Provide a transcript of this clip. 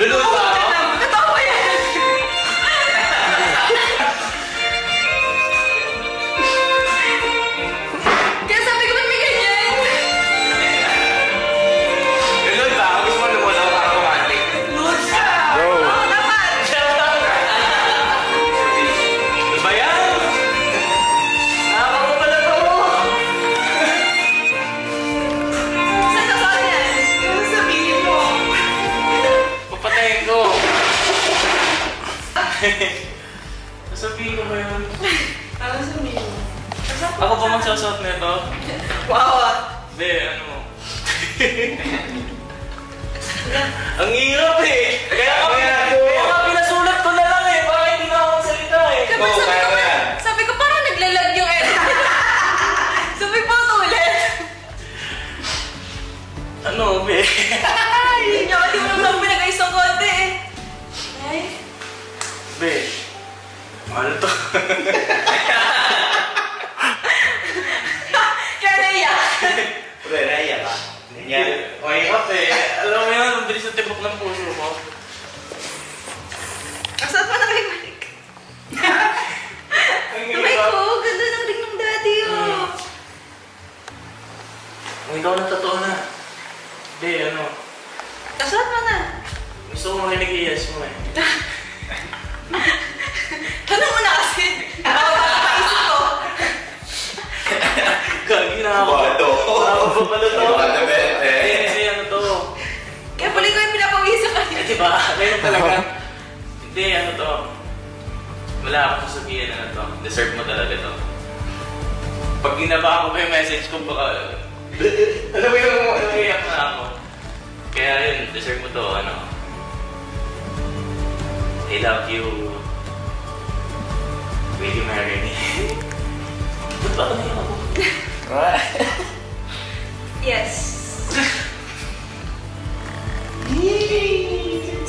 Lulot ba ako? Totoo Sasabihin ko ba yun? Ano sabihin mo? Ako ba magsasot nito? Wow ah! Hindi, ano. Ang hirap eh. Kaya nga, kaya nga pinasulat ko na lang eh. Bakit hindi na ako magsalita eh? Diba, Oo, sabi, kaya ko, yan. sabi ko parang naglalag yung edit. sabi ko ito ulit. Ano, be? Hindi niyo, hindi mo naman pinag-ayos ng konti eh. Ay, Be, ano to? kaya naiyak. Pre, naiya ka. Yan. Mahirap eh. Alam mo yun, ang bilis ng tibok ng puso mo. Asat pa na kayo balik. Ang Sabay ko, ganda ng ring ng daddy oh. Kung ikaw na totoo na. Be, ano, Asat pa na. gusto ko makinig i-yes mo eh. Tanong mo na kasi. Napaisip ko. Gagi na ako. Bato. Ako pa pala to. Bato, be, eh. Eh, kasi ano to. Kaya pala ko yung pinapawisa Eh, kanina. di ba? Ngayon talaga. Hindi, ano to. Wala akong sasabihin ano to. Deserve mo talaga to. Pag ginaba ko pa yung message ko, baka... alam mo yung umiiyak na ako. Kaya yun, deserve mo to, ano. I love you. えっ?